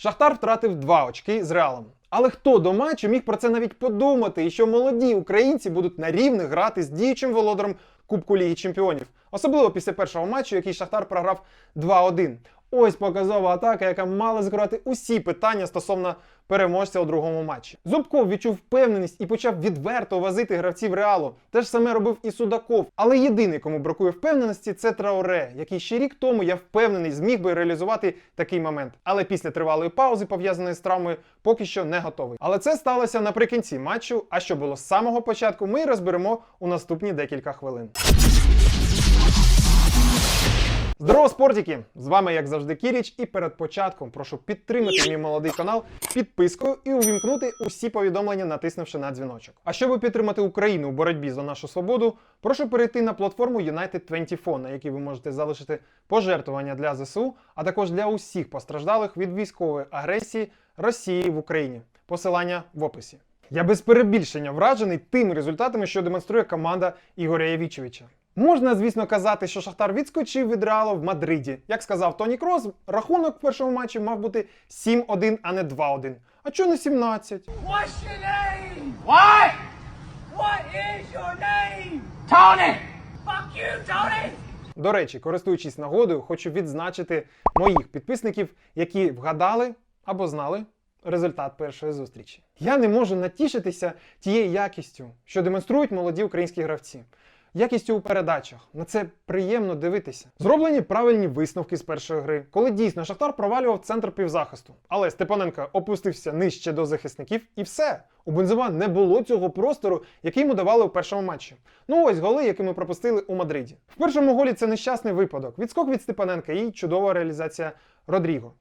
Шахтар втратив два очки з реалом. Але хто до матчу міг про це навіть подумати, і що молоді українці будуть на рівних грати з діючим володаром Кубку Ліги Чемпіонів, особливо після першого матчу, який Шахтар програв 2-1. Ось показова атака, яка мала закривати усі питання стосовно переможця у другому матчі. Зубков відчув впевненість і почав відверто возити гравців реалу. Те ж саме робив і Судаков. Але єдиний, кому бракує впевненості, це Трауре, який ще рік тому я впевнений зміг би реалізувати такий момент. Але після тривалої паузи, пов'язаної з травмою, поки що не готовий. Але це сталося наприкінці матчу. А що було з самого початку, ми розберемо у наступні декілька хвилин. Здорово, спортики! З вами, як завжди, Кіріч, і перед початком прошу підтримати мій молодий канал підпискою і увімкнути усі повідомлення, натиснувши на дзвіночок. А щоб підтримати Україну у боротьбі за нашу свободу, прошу перейти на платформу United24, на якій ви можете залишити пожертвування для ЗСУ, а також для усіх постраждалих від військової агресії Росії в Україні. Посилання в описі. Я без перебільшення вражений тими результатами, що демонструє команда Ігоря Явічевича. Можна, звісно, казати, що Шахтар відскочив від реалу в Мадриді. Як сказав Тоні Крос, рахунок в першому матчі мав бути 7-1, а не 2-1. А чого не 17? What's your name? What? What is your name? Tony! Fuck you, Tony! До речі, користуючись нагодою, хочу відзначити моїх підписників, які вгадали або знали результат першої зустрічі. Я не можу натішитися тією якістю, що демонструють молоді українські гравці. Якістю у передачах на це приємно дивитися. Зроблені правильні висновки з першої гри, коли дійсно Шахтар провалював центр півзахисту. Але Степаненко опустився нижче до захисників, і все. У Бензема не було цього простору, який йому давали у першому матчі. Ну ось голи, які ми пропустили у Мадриді. В першому голі це нещасний випадок. Відскок від Степаненка і чудова реалізація Родріго.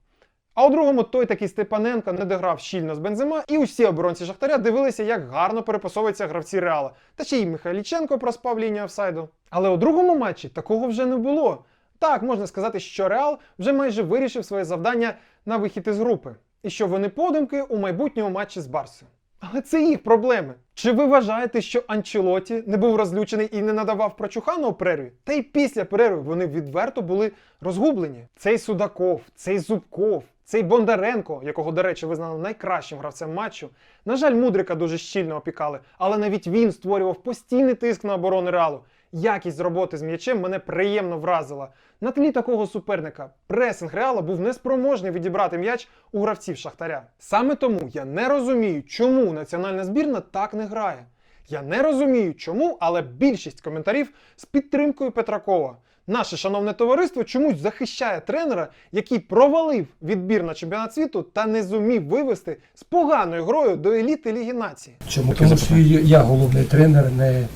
А у другому той такий Степаненко не дограв щільно з Бензема, і усі оборонці Шахтаря дивилися, як гарно перепасовуються гравці Реала. Та ще й Михайліченко проспав лінію офсайду. Але у другому матчі такого вже не було. Так, можна сказати, що Реал вже майже вирішив своє завдання на вихід із групи, і що вони подумки у майбутньому матчі з Барсою. Але це їх проблеми. Чи ви вважаєте, що Анчелоті не був розлючений і не надавав прочухану перерві? Та й після перерви вони відверто були розгублені. Цей Судаков, цей Зубков, цей Бондаренко, якого, до речі, визнали найкращим гравцем матчу. На жаль, Мудрика дуже щільно опікали, але навіть він створював постійний тиск на оборону реалу. Якість роботи з м'ячем мене приємно вразила. На тлі такого суперника пресинг Реала був неспроможний відібрати м'яч у гравців Шахтаря. Саме тому я не розумію, чому національна збірна так не грає. Я не розумію, чому, але більшість коментарів з підтримкою Петракова. Наше шановне товариство чомусь захищає тренера, який провалив відбір на чемпіонат світу та не зумів вивести з поганою грою до еліти Ліги нації. Чому? Тому що я головний тренер, не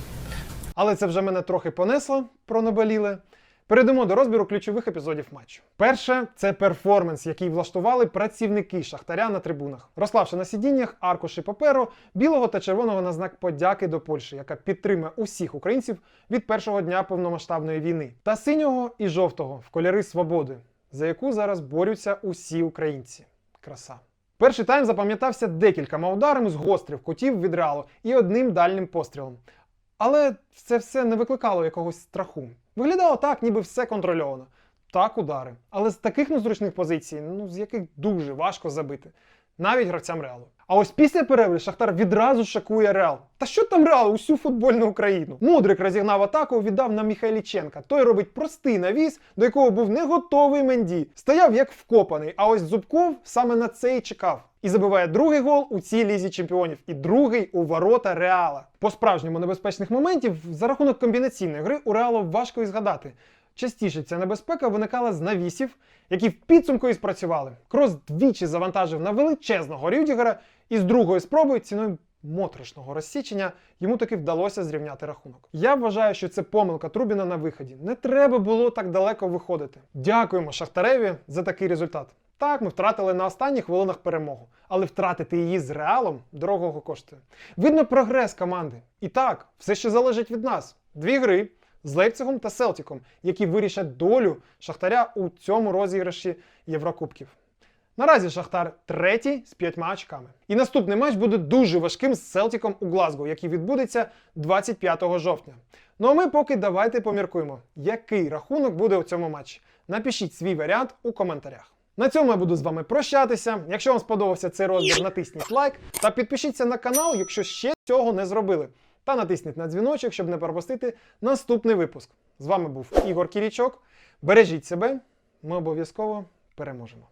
Але це вже мене трохи понесло про наболіле. Перейдемо до розбіру ключових епізодів матчу. Перше це перформанс, який влаштували працівники Шахтаря на трибунах, розклавши на сидіннях аркуші паперу білого та червоного на знак подяки до Польщі, яка підтримує усіх українців від першого дня повномасштабної війни, та синього і жовтого в кольори свободи, за яку зараз борються усі українці. Краса. Перший тайм запам'ятався декількома ударами з гострих кутів від реалу і одним дальним пострілом. Але це все не викликало якогось страху. Виглядало так, ніби все контрольовано. Так, удари. Але з таких незручних позицій, ну з яких дуже важко забити, навіть гравцям реалу. А ось після перерви Шахтар відразу шокує Реал. Та що там Реал? Усю футбольну Україну. Мудрик розігнав атаку, віддав на Міхайліченка. Той робить простий навіс, до якого був не готовий Менді. Стояв як вкопаний. А ось Зубков саме на це і чекав. І забиває другий гол у цій лізі чемпіонів, і другий у ворота Реала. По справжньому небезпечних моментів за рахунок комбінаційної гри у Реалу важко і згадати. Частіше ця небезпека виникала з навісів, які в підсумку і спрацювали. Крос двічі завантажив на величезного Рюдігера, і з другої спроби ціною моторошного розсічення йому таки вдалося зрівняти рахунок. Я вважаю, що це помилка Трубіна на виході. Не треба було так далеко виходити. Дякуємо Шахтареві за такий результат. Так, ми втратили на останніх хвилинах перемогу, але втратити її з реалом дорогого коштує. Видно прогрес команди. І так, все ще залежить від нас. Дві гри з Лейпцигом та Селтіком, які вирішать долю Шахтаря у цьому розіграші Єврокубків. Наразі Шахтар третій з п'ятьма очками. І наступний матч буде дуже важким з Селтіком у Глазго, який відбудеться 25 жовтня. Ну а ми поки давайте поміркуємо, який рахунок буде у цьому матчі. Напишіть свій варіант у коментарях. На цьому я буду з вами прощатися. Якщо вам сподобався цей розбір, натисніть лайк та підпишіться на канал, якщо ще цього не зробили та натисніть на дзвіночок, щоб не пропустити наступний випуск. З вами був Ігор Кірічок. Бережіть себе, ми обов'язково переможемо.